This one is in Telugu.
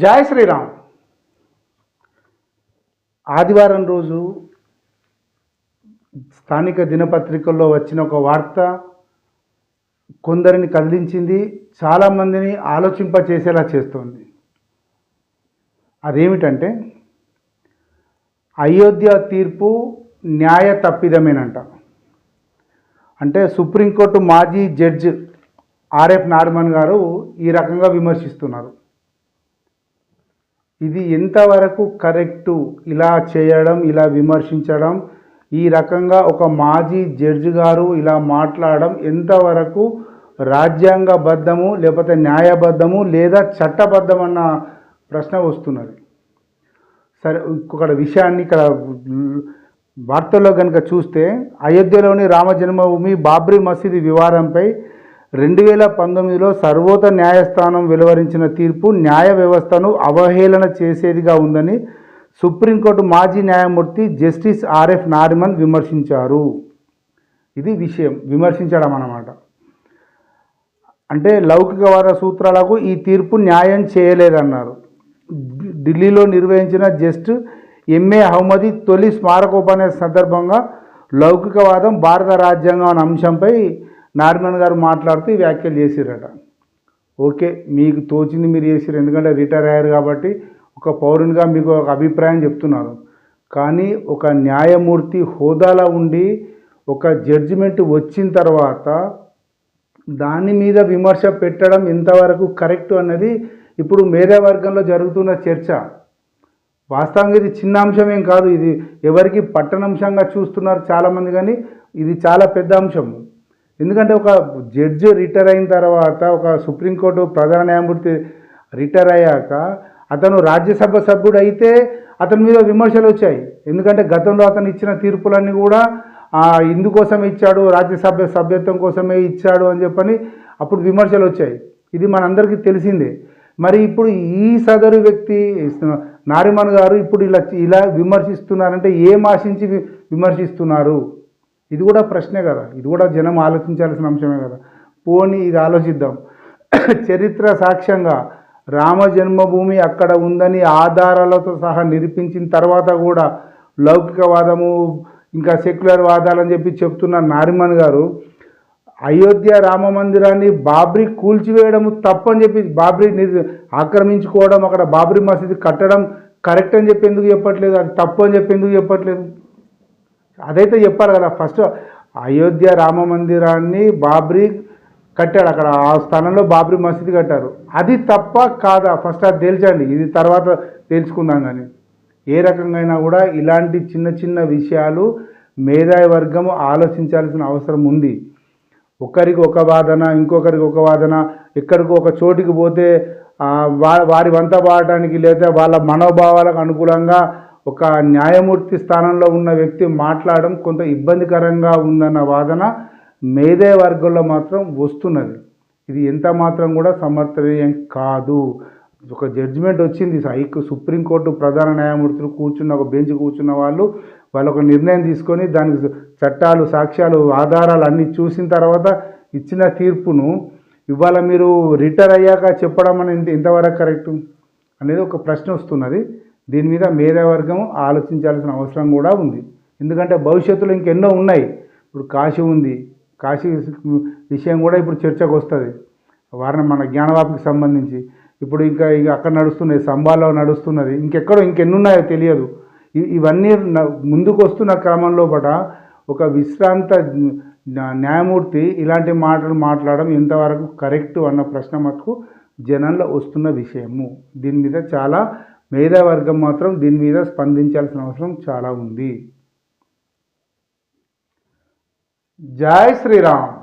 జయ శ్రీరామ్. ఆదివారం రోజు స్థానిక దినపత్రికల్లో వచ్చిన ఒక వార్త కొందరిని కదిలించింది చాలామందిని ఆలోచింప చేసేలా చేస్తోంది. అదేమిటంటే అయోధ్య తీర్పు న్యాయ తప్పిదమేనంట. అంటే సుప్రీంకోర్టు మాజీ జడ్జ్ ఆర్ఎఫ్ నార్మన్ గారు ఈ రకంగా విమర్శిస్తున్నారు. ఇది ఎంతవరకు కరెక్టు? ఇలా చేయడం ఇలా విమర్శించడం ఈ రకంగా ఒక మాజీ జడ్జి గారు ఇలా మాట్లాడడం ఎంతవరకు రాజ్యాంగబద్ధము లేకపోతే న్యాయబద్ధము లేదా చట్టబద్ధమన్న ప్రశ్న వస్తున్నది. సరే ఇంకొక విషయాన్ని ఇక్కడ వార్తల్లో కనుక చూస్తే అయోధ్యలోని రామ జన్మభూమి బాబ్రీ మసీదు వివాదంపై రెండు వేల పంతొమ్మిదిలో సర్వోన్నత న్యాయస్థానం వెలువరించిన తీర్పు న్యాయ వ్యవస్థను అవహేళన చేసేదిగా ఉందని సుప్రీంకోర్టు మాజీ న్యాయమూర్తి జస్టిస్ ఆర్ఎఫ్ నారిమన్ విమర్శించారు. ఇది విషయం. విమర్శించడం అన్నమాట. అంటే లౌకికవాద సూత్రాలకు ఈ తీర్పు న్యాయం చేయలేదన్నారు. ఢిల్లీలో నిర్వహించిన జస్ట్ ఎంఏ అహ్మది తొలి స్మారకోపన్యాస సందర్భంగా లౌకికవాదం భారత రాజ్యాంగం అనే అంశంపై నారాయణ గారు మాట్లాడుతూ ఈ వ్యాఖ్యలు చేసిరట ఓకే మీకు తోచింది మీరు చేసిరు ఎందుకంటే రిటైర్ అయ్యారు కాబట్టి ఒక పౌరునిగా మీకు ఒక అభిప్రాయం చెప్తున్నారు. కానీ ఒక న్యాయమూర్తి హోదాలో ఉండి ఒక జడ్జిమెంట్ వచ్చిన తర్వాత దాని మీద విమర్శ పెట్టడం ఎంతవరకు కరెక్ట్ అన్నది ఇప్పుడు మేధావర్గంలో జరుగుతున్న చర్చ. వాస్తవంగా ఇది చిన్న అంశం ఏం కాదు ఇది ఎవరికి పట్టణంశంగా చూస్తున్నారు చాలామంది కానీ ఇది చాలా పెద్ద అంశం. ఎందుకంటే ఒక జడ్జి రిటైర్ అయిన తర్వాత ఒక సుప్రీంకోర్టు ప్రధాన న్యాయమూర్తి రిటైర్ అయ్యాక అతను రాజ్యసభ సభ్యుడు అయితే అతని మీద విమర్శలు వచ్చాయి. ఎందుకంటే గతంలో అతను ఇచ్చిన తీర్పులన్నీ కూడా ఇందుకోసం ఇచ్చాడు రాజ్యసభ సభ్యత్వం కోసమే ఇచ్చాడు అని చెప్పని అప్పుడు విమర్శలు వచ్చాయి. ఇది మనందరికీ తెలిసిందే. మరి ఇప్పుడు ఈ సదరు వ్యక్తి నారిమన్ గారు ఇప్పుడు ఇలా ఇలా విమర్శిస్తున్నారంటే ఏం ఆశించి విమర్శిస్తున్నారు? ఇది కూడా ప్రశ్నే కదా. ఇది కూడా జనం ఆలోచించాల్సిన అంశమే కదా. పోనీ ఇది ఆలోచిద్దాం. చరిత్ర సాక్ష్యంగా రామ జన్మభూమి అక్కడ ఉందని ఆధారాలతో సహా నిరూపించిన తర్వాత కూడా లౌకికవాదము ఇంకా సెక్యులర్ వాదాలని చెప్పి చెప్తున్న నారిమన్ గారు అయోధ్య రామ మందిరాన్ని బాబ్రీ కూల్చివేయడం తప్పని చెప్పి బాబ్రీ నిర్- ఆక్రమించుకోవడం అక్కడ బాబ్రీ మసీదు కట్టడం కరెక్ట్ అని చెప్పి ఎందుకు చెప్పట్లేదు? అది తప్పు అని చెప్పి ఎందుకు చెప్పట్లేదు? అదైతే చెప్పాలి కదా ఫస్ట్ అయోధ్య రామ మందిరాన్ని బాబ్రీ కట్టాడు. అక్కడ ఆ స్థానంలో బాబ్రీ మసీదు కట్టారు. అది తప్ప కాదా? ఫస్ట్ అది తేల్చండి. ఇది తర్వాత తేల్చుకుందాం కానీ. ఏ రకంగా అయినా కూడా ఇలాంటి చిన్న చిన్న విషయాలు మేధావి వర్గం ఆలోచించాల్సిన అవసరం ఉంది. ఒకరికి ఒక వాదన ఇంకొకరికి ఒక వాదన ఎక్కడికి ఒక చోటికి పోతే వా- వారి వంత పాడటానికి లేదా వాళ్ళ మనోభావాలకు అనుకూలంగా ఒక న్యాయమూర్తి స్థానంలో ఉన్న వ్యక్తి మాట్లాడడం కొంత ఇబ్బందికరంగా ఉందన్న వాదన మేధే వర్గంలో మాత్రం వస్తున్నది. ఇది ఎంత మాత్రం కూడా సమర్థనీయం కాదు. ఒక జడ్జిమెంట్ వచ్చింది. హైకు సుప్రీంకోర్టు ప్రధాన న్యాయమూర్తులు కూర్చున్న ఒక బెంచ్ కూర్చున్న వాళ్ళు వాళ్ళు ఒక నిర్ణయం తీసుకొని దానికి చట్టాలు సాక్ష్యాలు ఆధారాలు అన్నీ చూసిన తర్వాత ఇచ్చిన తీర్పును ఇవాళ మీరు రిటైర్ అయ్యాక చెప్పడం అనేది ఎంతవరకు కరెక్ట్ అనేది ఒక ప్రశ్న వస్తున్నది. దీని మీద మేధావర్గం ఆలోచించాల్సిన అవసరం కూడా ఉంది. ఎందుకంటే భవిష్యత్తులో ఇంకెన్నో ఉన్నాయి. ఇప్పుడు కాశీ ఉంది. కాశీ విషయం కూడా ఇప్పుడు చర్చకు వస్తుంది. వారిని మన జ్ఞానవాపికి సంబంధించి. ఇప్పుడు ఇంకా ఇక అక్కడ నడుస్తున్నాయి సంబాల్లో నడుస్తున్నది. ఇంకెక్కడో ఇంకెన్నున్నాయో తెలియదు. ఇవన్నీ ముందుకు వస్తున్న క్రమంలో పట ఒక విశ్రాంత న్యాయమూర్తి ఇలాంటి మాటలు మాట్లాడడం ఎంతవరకు కరెక్ట్ అన్న ప్రశ్న మటుకు జనంలో వస్తున్న విషయము. దీని మీద చాలా మేధావర్గం మాత్రం దీని మీద స్పందించాల్సిన అవసరం చాలా ఉంది. జై శ్రీరామ్.